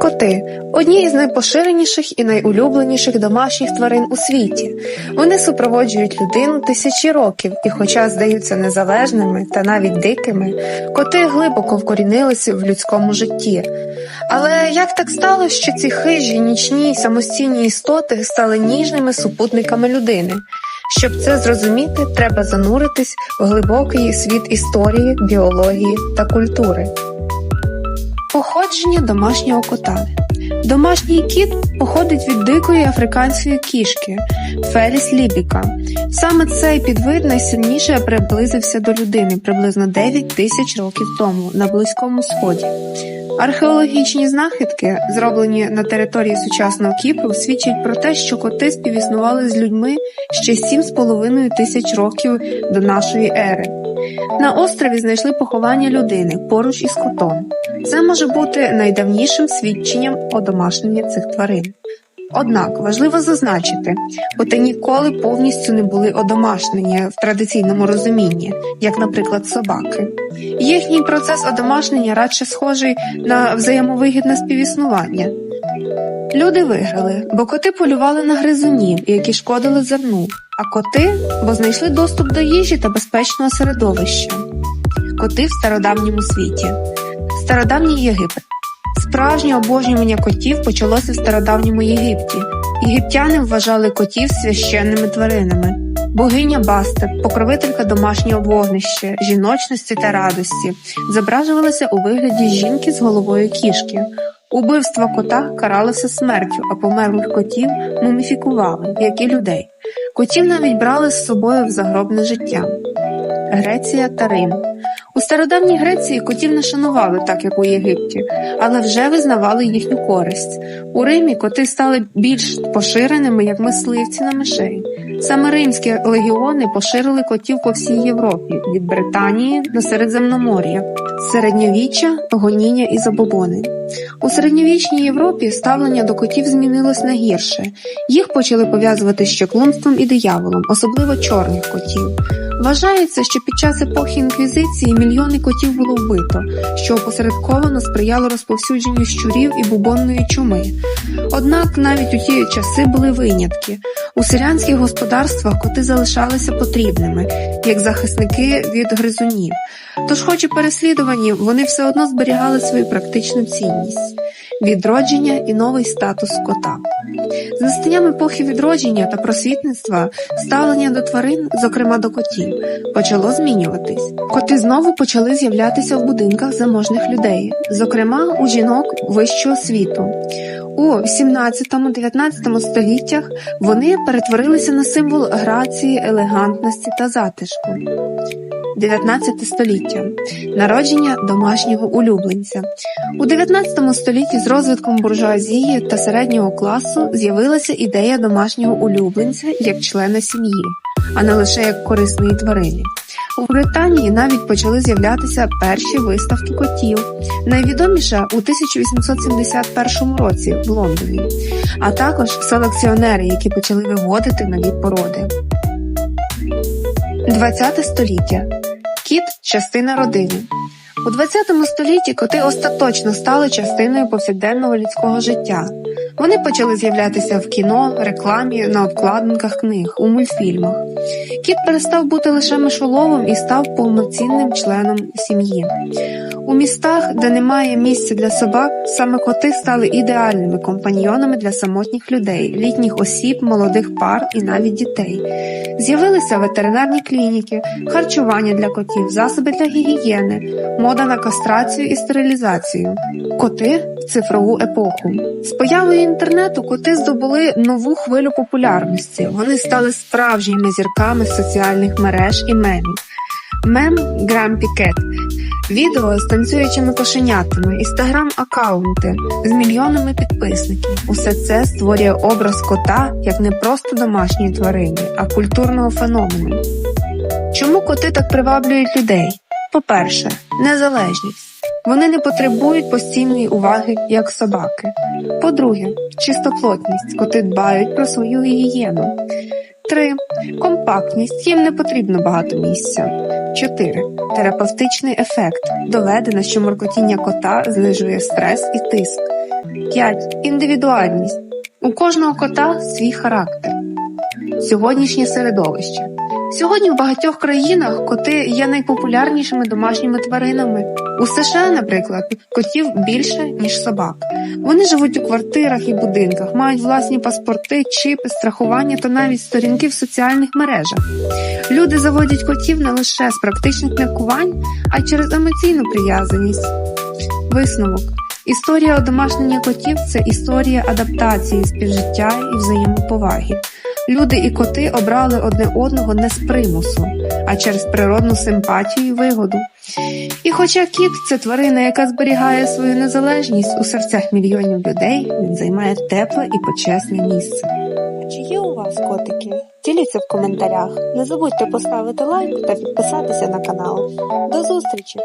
Коти одні із найпоширеніших і найулюбленіших домашніх тварин у світі. Вони супроводжують людину тисячі років, і, хоча здаються незалежними та навіть дикими, коти глибоко вкорінилися в людському житті. Але як так сталося, що ці хижі, нічні самостійні істоти стали ніжними супутниками людини? Щоб це зрозуміти, треба зануритись в глибокий світ історії, біології та культури. Походження домашнього кота. Домашній кіт походить від дикої африканської кішки Феліс лібіка. Саме цей підвид найсильніше приблизився до людини приблизно 9 тисяч років тому на Близькому Сході. Археологічні знахідки, зроблені на території сучасного Кіпру, свідчать про те, що коти співіснували з людьми ще 7,5 тисяч років до нашої ери. На острові знайшли поховання людини поруч із котом. Це може бути найдавнішим свідченням одомашнення цих тварин. Однак важливо зазначити, коти ніколи повністю не були одомашнені в традиційному розумінні, як, наприклад, собаки. Їхній процес одомашнення радше схожий на взаємовигідне співіснування. Люди виграли, бо коти полювали на гризунів, які шкодили зерну, а коти, бо знайшли доступ до їжі та безпечного середовища. Коти в стародавньому світі. Стародавній Єгипет. Справжнє обожнювання котів почалося в стародавньому Єгипті. Єгиптяни вважали котів священними тваринами. Богиня Бастет, покровителька домашнього вогнища, жіночності та радості, зображувалася у вигляді жінки з головою кішки. Убивство кота каралося смертю, а померлих котів муміфікували, як і людей. Котів навіть брали з собою в загробне життя. Греція та Рим. У стародавній Греції котів не шанували так, як у Єгипті, але вже визнавали їхню користь. У Римі коти стали більш поширеними, як мисливці на мишей. Саме римські легіони поширили котів по всій Європі від Британії до Середземномор'я, середньовіччя, гоніння і забобони. У середньовічній Європі ставлення до котів змінилось на гірше. Їх почали пов'язувати з чаклунством і дияволом, особливо чорних котів. Вважається, що під час епохи інквізиції мільйони котів було вбито, що опосередковано сприяло розповсюдженню щурів і бубонної чуми. Однак навіть у ті часи були винятки. У селянських господарствах коти залишалися потрібними, як захисники від гризунів. Тож, хоч і переслідувані, вони все одно зберігали свою практичну цінність. Відродження і новий статус кота. З настанням епохи відродження та просвітництва ставлення до тварин, зокрема до котів, почало змінюватись. Коти знову почали з'являтися в будинках заможних людей, зокрема у жінок вищого світу. У 17-19 століттях вони перетворилися на символ грації, елегантності та затишку. 19 століття народження домашнього улюбленця. У 19 столітті з розвитком буржуазії та середнього класу з'явилася ідея домашнього улюбленця як члена сім'ї, а не лише як корисної тварини. У Британії навіть почали з'являтися перші виставки котів, найвідоміша у 1871 році в Лондоні, а також селекціонери, які почали виводити нові породи. 20 століття Кіт частина родини. У 20 столітті коти остаточно стали частиною повсякденного людського життя. Вони почали з'являтися в кіно, рекламі, на обкладинках книг, у мультфільмах. Кіт перестав бути лише мишоловом і став повноцінним членом сім'ї. У містах, де немає місця для собак, саме коти стали ідеальними компаньйонами для самотніх людей, літніх осіб, молодих пар і навіть дітей. З'явилися ветеринарні клініки, харчування для котів, засоби для гігієни, мода на кастрацію і стерилізацію. Коти в цифрову епоху. З появою інтернету коти здобули нову хвилю популярності. Вони стали справжніми зірками соціальних мереж і мемів. Мем Грампі Кет Відео з танцюючими кошенятами, інстаграм-аккаунти з мільйонами підписників. Усе це створює образ кота як не просто домашньої тварини, а культурного феномену. Чому коти так приваблюють людей? По-перше, незалежність. Вони не потребують постійної уваги, як собаки. По-друге, чистоплотність, коти дбають про свою гігієну. 3. Компактність. Їм не потрібно багато місця. 4. Терапевтичний ефект. Доведено, що моркотіння кота знижує стрес і тиск. 5. Індивідуальність. У кожного кота свій характер. Сьогоднішнє середовище. Сьогодні в багатьох країнах коти є найпопулярнішими домашніми тваринами. У США, наприклад, котів більше, ніж собак. Вони живуть у квартирах і будинках, мають власні паспорти, чіпи, страхування та навіть сторінки в соціальних мережах. Люди заводять котів не лише з практичних міркувань, а й через емоційну прив'язаність. Висновок. Історія одомашнення котів це історія адаптації, співжиття і взаємоповаги. Люди і коти обрали одне одного не з примусу, а через природну симпатію і вигоду. І хоча кіт це тварина, яка зберігає свою незалежність у серцях мільйонів людей, він займає тепле і почесне місце. Чи є у вас котики? Діліться в коментарях. Не забудьте поставити лайк та підписатися на канал. До зустрічі!